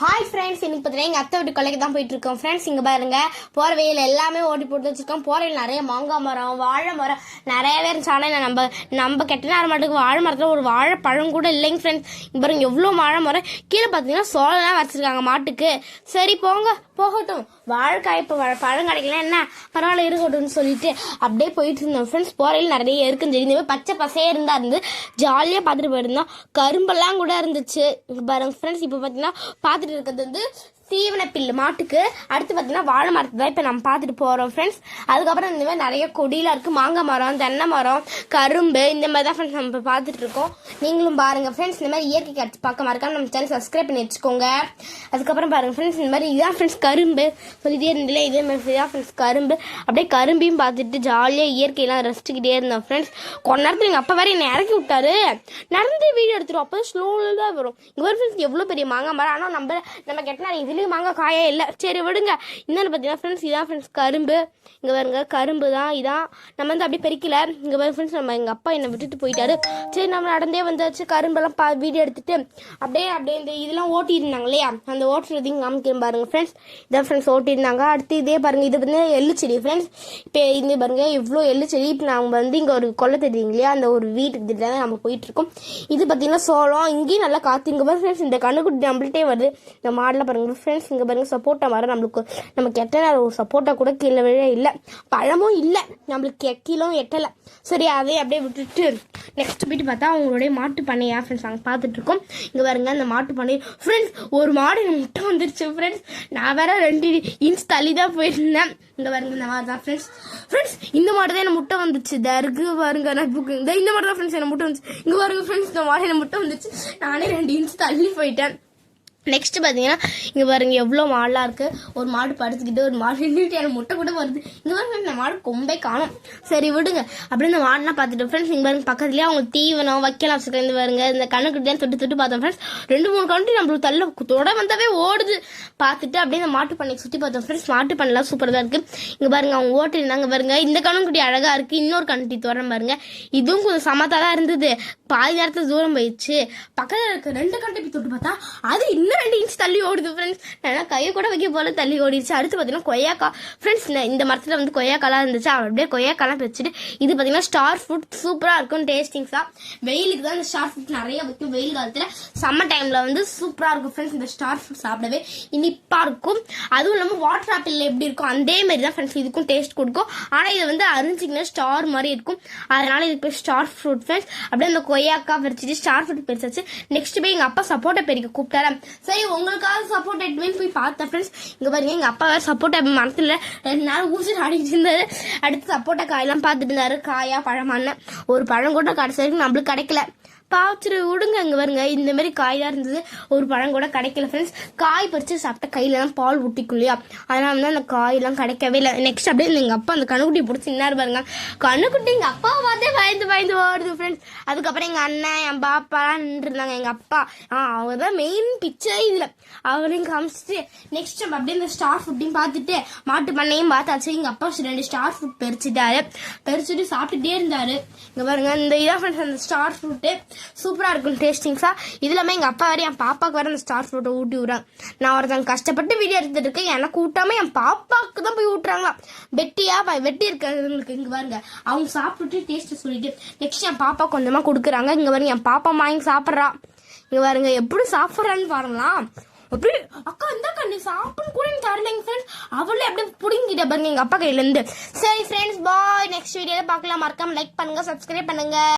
Hi friends இன்னைக்கு பார்த்தீங்கன்னா எங்கள் அத்தை வீட்டு கொலைக்கு தான் போயிட்டு இருக்கோம் ஃப்ரெண்ட்ஸ் இங்கே பாருங்க போகிற வெயில் எல்லாமே ஓட்டி போட்டு வச்சிருக்கோம். போகிற வெயில் நிறைய மாங்காய் மரம் வாழை மரம் நிறையவே இருந்துச்சு. ஆனால் நம்ம நம்ம கெட்ட நேரம் மாட்டுக்கு வாழை மரத்தில் ஒரு வாழைப்பழம் கூட இல்லைங்க ஃப்ரெண்ட்ஸ் இங்கே பாருங்க எவ்வளோ வாழை மரம். கீழே பார்த்தீங்கன்னா சோளம்லாம் வச்சிருக்காங்க மாட்டுக்கு. சரி போங்க போகட்டும். வாழைக்காய் இப்போ பழம் கிடைக்கல என்ன? பரவாயில்ல இருக்கட்டும்னு சொல்லிட்டு அப்படியே போயிட்டு இருந்தோம் ஃப்ரெண்ட்ஸ் போறையில் நிறைய இருக்குன்னு தெரியுது. பச்சை பசையே இருந்தா இருந்து ஜாலியாக பார்த்துட்டு போயிருந்தோம். கரும்பெல்லாம் கூட இருந்துச்சு. பாருங்க ஃப்ரெண்ட்ஸ் இப்போ பார்த்தீங்கன்னா பார்த்துட்டு இருக்கிறது வந்து தீவன பில்லு மாட்டுக்கு. அடுத்து பார்த்தீங்கன்னா வாழை மரத்தை தான் இப்போ நம்ம பார்த்துட்டு போகிறோம் ஃப்ரெண்ட்ஸ் அதுக்கப்புறம் இந்த மாதிரி நிறைய கொடியெலாம் இருக்குது மாங்காய் மரம் தென்னை மரம் கரும்பு இந்த மாதிரி தான் ஃப்ரெண்ட்ஸ் நம்ம பார்த்துட்டு இருக்கோம். நீங்களும் பாருங்கள் ஃப்ரெண்ட்ஸ் இந்த மாதிரி இயற்கை கட்சி பார்க்க மறக்காம நம்ம சேனல் சப்ஸ்கிரைப் பண்ணி வச்சுக்கோங்க. அதுக்கப்புறம் பாருங்கள் ஃப்ரெண்ட்ஸ் இந்த மாதிரி இதான் ஃப்ரெண்ட்ஸ் கரும்பு. சொல்லிட்டே இருந்தில்ல இதே மாதிரி தான் ஃப்ரெண்ட்ஸ் கரும்பு. அப்படியே கரும்பையும் பார்த்துட்டு ஜாலியாக இயற்கையெல்லாம் ரசிச்சுக்கிட்டே இருந்தோம் ஃப்ரெண்ட்ஸ் கொஞ்ச நேரத்தில் எங்கள் அப்பா வேறு என்னை இறக்கி விட்டாரு. நடந்து வீடியோ எடுத்துருவோம் அப்போ ஸ்லோவில் தான் வரும். இங்கே ஒரு ஃப்ரெண்ட்ஸ் எவ்வளோ பெரிய மாங்காய் மரம். ஆனால் நம்ம நம்ம கெட்டினா இதுலேயும் மாங்காய் காயே இல்லை சரி விடுங்க. இன்னொன்று பார்த்தீங்கன்னா ஃப்ரெண்ட்ஸ் இதான் ஃப்ரெண்ட்ஸ் கரும்பு. இங்கே பாருங்க கரும்பு தான் இதான். நம்ம வந்து அப்படியே பெருக்கல. இங்கே பாருங்க ஃப்ரெண்ட்ஸ் நம்ம எங்கள் அப்பா என்னை விட்டுட்டு போயிட்டாரு. சரி நம்ம நடந்தே வந்தாச்சு. கரும்பெல்லாம் பா வீடியோ எடுத்துட்டு அப்படியே அப்படியே இந்த இதெல்லாம் ஓட்டியிருந்தாங்க இல்லையா? அந்த ஓட்டுறதையும் காமிக்கிறேன் பாருங்க ஃப்ரெண்ட்ஸ் இதான் ஃப்ரெண்ட்ஸ் ஓட்டியிருந்தாங்க. அடுத்து இதே பாருங்க இது வந்து எள்ளு செடி ஃப்ரெண்ட்ஸ் இப்போ இந்த பாருங்க இவ்வளோ எள்ளு செடி. இப்போ நம்ம வந்து இங்கே ஒரு கொல்லை தெரியுங்க இல்லையா? அந்த ஒரு வீட்டுக்கு திட்டு தான் நம்ம போயிட்டு இருக்கோம் இது பார்த்தீங்கன்னா சோளம். இங்கேயும் நல்லா காற்று இங்கே பாருங்க ஃப்ரெண்ட்ஸ் இந்த கண்ணுக்குட்டி நம்மள்ட்டே வருது. இந்த மாடலில் பாருங்க ஃப்ரெண்ட்ஸ் இங்கே பாருங்கள் சப்போட்டா மரம் நம்மளுக்கு நமக்கு எட்டலை ஒரு சப்போட்டா கூட கீழே விழ இல்லை. பழமும் இல்லை. நம்மளுக்கு கீழும் எட்டலை. சரி அதே அப்படியே விட்டுட்டு நெக்ஸ்ட் போயிட்டு பார்த்தா அவங்களுடைய மாட்டு பண்ணையா ஃப்ரெண்ட்ஸ் நாங்கள் பார்த்துட்ருக்கோம். இங்கே பாருங்க அந்த மாட்டு பண்ணை. ஃப்ரெண்ட்ஸ் ஒரு மாடு எனக்கு முட்டை வந்துருச்சு ஃப்ரெண்ட்ஸ் நான் வேற ரெண்டு இன்ச் தள்ளி தான் போயிருந்தேன். இங்கே பாருங்க இந்த மாதிரி தான் ஃப்ரெண்ட்ஸ் ஃப்ரெண்ட்ஸ் இந்த மாடு தான் எனக்கு முட்டை வந்துச்சு. தருக்கு பாருங்க நான் புக்கு இந்த இந்த மாடு தான் ஃப்ரெண்ட்ஸ் எனக்கு முட்டை வந்துச்சு. இங்கே பாருங்க ஃப்ரெண்ட்ஸ் இந்த மாடு எனக்கு முட்டை வந்துச்சு. நானே ரெண்டு இன்ச் தள்ளி போயிட்டேன். நெக்ஸ்ட்டு பார்த்தீங்கன்னா இங்கே பாருங்க எவ்வளோ மாடெலாம் இருக்குது ஒரு மாடு படுத்துக்கிட்டு ஒரு மாடு நின்றுட்டு எனக்கு முட்டை கூட வருது. இங்கே பாருங்க இந்த மாடு கொம்பே காணும். சரி விடுங்க. அப்படியே இந்த மாடுலாம் பார்த்துட்டு ஃப்ரெண்ட்ஸ் இங்கே பாருங்க பக்கத்துலேயே அவங்க தீவனம் வைக்கலாம் வச்சுருக்கேன் பாருங்க இந்த கண்ணுக்குட்டியாக தொட்டு தொட்டு பார்த்தோம் ஃப்ரெண்ட்ஸ் ரெண்டு மூணு கண்ணுட்டி நம்மளுக்கு தள்ள தொட வந்தாவே ஓடுது. பார்த்துட்டு அப்படியே இந்த மாட்டு பண்ணை சுற்றி பார்த்தோம் ஃப்ரெண்ட்ஸ் மாட்டு பண்ணலாம் சூப்பராக தான் இருக்குது இங்கே பாருங்க அவங்க ஓட்டு இருந்தாங்க பாருங்க. இந்த கண்ணுக்குட்டி அழகாக இருக்குது இன்னொரு கண்ணுட்டி தோறம் பாருங்க. இதுவும் கொஞ்சம் சமத்தாக தான் இருந்தது. பாதி நேரத்தில் தூரம் போயிடுச்சு. பக்கத்தில் இருக்க ரெண்டு கண்ணுட்டி தொட்டு பார்த்தா அது இன்னும் ரெண்டு இன்ச் தள்ளி ஓடுது ஃப்ரெண்ட்ஸ் நான் கையை கூட வைக்க போல தள்ளி ஓடிடுச்சு. அடுத்து பார்த்தீங்கன்னா கொய்யாக்கா. ஃப்ரெண்ட்ஸ் இந்த மரத்தில் வந்து கொய்யாக்காலாம் இருந்துச்சு. அவன் அப்படியே கொய்யாக்காலாம் வச்சுட்டு இது பார்த்தீங்கன்னா ஸ்டார் ஃப்ரூட் சூப்பராக இருக்கும் டேஸ்டிங்ஸாக வெயிலுக்கு தான் இந்த ஸ்டார் ஃப்ரூட் நிறைய வைக்கும். வெயில் காலத்தில் சம்மர் டைமில் வந்து சூப்பராக இருக்கும் ஃப்ரெண்ட்ஸ் இந்த ஸ்டார் ஃப்ரூட் சாப்பிடவே இனிப்பாக இருக்கும். அதுவும் இல்லாமல் வாட்டர் ஆப்பிள் எப்படி இருக்கும் அதே மாதிரி தான் ஃப்ரெண்ட்ஸ் இதுக்கும் டேஸ்ட் கொடுக்கும். ஆனால் இது வந்து அரிஞ்சிங்கன்னா ஸ்டார் மாதிரி இருக்கும். அதனால் இது பேர் ஸ்டார் ஃப்ரூட் ஃப்ரெண்ட்ஸ் அப்படியே அந்த கொய்யாக்கா வச்சுட்டு ஸ்டார் ஃப்ரூட் பறிச்சாச்சு நெக்ஸ்ட் போய் எங்கள் அப்பா சப்போட்டா பெருக்க கூப்பிட்டாரன் சரி உங்களுக்காக சப்போர்ட் எடுத்துமே போய் பார்த்தேன் ஃப்ரெண்ட்ஸ் இங்கே பாருங்க எங்கள் அப்பா வேறு சப்போட்டா மரத்தில் ரெண்டு நாள் ஊசி ஆடிட்டு இருந்தாரு. அடுத்து சப்போட்டா காயெல்லாம் பார்த்துட்டு இருந்தாரு. காயா பழமான ஒரு பழம் கூட கடைசி வரைக்கும் நம்மளுக்கு கிடைக்கல. பாவச்சிரு விடுங்க அங்கே பாருங்க. இந்த மாதிரி காய் தான் இருந்தது. ஒரு பழம் கூட கிடைக்கல ஃப்ரெண்ட்ஸ் காய் பறித்து சாப்பிட்ட கையிலலாம் பால் ஊட்டிக்கும் இல்லையா அதனால வந்து அந்த காயெல்லாம் கிடைக்கவே இல்லை. நெக்ஸ்ட் அப்படியே எங்கள் அப்பா அந்த கண்ணுக்குட்டி பிடிச்சி இன்னார் பாருங்க. கண்ணுக்குட்டி எங்கள் அப்பா ஓடுது ஃப்ரெண்ட்ஸ் அதுக்கப்புறம் எங்கள் அண்ணன் என் பாப்பாலாம் நின்றுருந்தாங்க. எங்கள் அப்பா ஆ அவங்க தான் மெயின் பிக்சர் இதில். அவரையும் காமிச்சிட்டு நெக்ஸ்ட் நம்ம அப்படியே இந்த ஸ்டார் ஃபுட்டையும் பார்த்துட்டு மாட்டு பண்ணையும் பார்த்தாச்சு. எங்கள் அப்பா ரெண்டு ஸ்டார் ஃபுட் பறிச்சுட்டாரு. பறிச்சுட்டு சாப்பிட்டுட்டே இருந்தாரு. இங்கே பாருங்க இந்த இதான் ஃப்ரெண்ட்ஸ் அந்த ஸ்டார் ஃப்ரூட்டு சூப்பராக இருக்கும் டேஸ்டிங்ஸாக இது இல்லாமல் எங்கள் அப்பா வேறு என் பாப்பாவுக்கு வேறு அந்த ஸ்டார் ஃப்ரூட்டை ஊட்டி விட்றாங்க. நான் ஒருத்தங்க கஷ்டப்பட்டு வீடியோ எடுத்துட்டு இருக்கேன். எனக்கு ஊட்டாம என் பாப்பாவுக்கு தான் போய் ஊட்டுறாங்களா வெட்டியா வெட்டி இருக்கிறவங்களுக்கு இங்கே பாருங்க. அவங்க சாப்பிட்டுட்டு டேஸ்ட்டு சொல்லிட்டு நெக்ஸ்ட் என் பாப்பா கொஞ்சமாக கொடுக்குறாங்க. இங்கே பாருங்க என் பாப்பா வாங்கி சாப்பிட்றா. இங்கே பாருங்க எப்படி சாப்பிட்றான்னு பாருங்களா அப்படி அக்கா இந்த கண்ணு சாப்பிடும் கூட எனக்கு தரலைங்க ஃப்ரெண்ட்ஸ் அவளே அப்படியே பிடிங்கிட்ட பாருங்க எங்கள் அப்பா கையிலேருந்து சரி ஃப்ரெண்ட்ஸ் பாய் நெக்ஸ்ட் வீடியோவில் பார்க்கலாம். மறக்காம லைக் பண்ணுங்கள் சப்ஸ்கிரைப் பண்ணுங்க.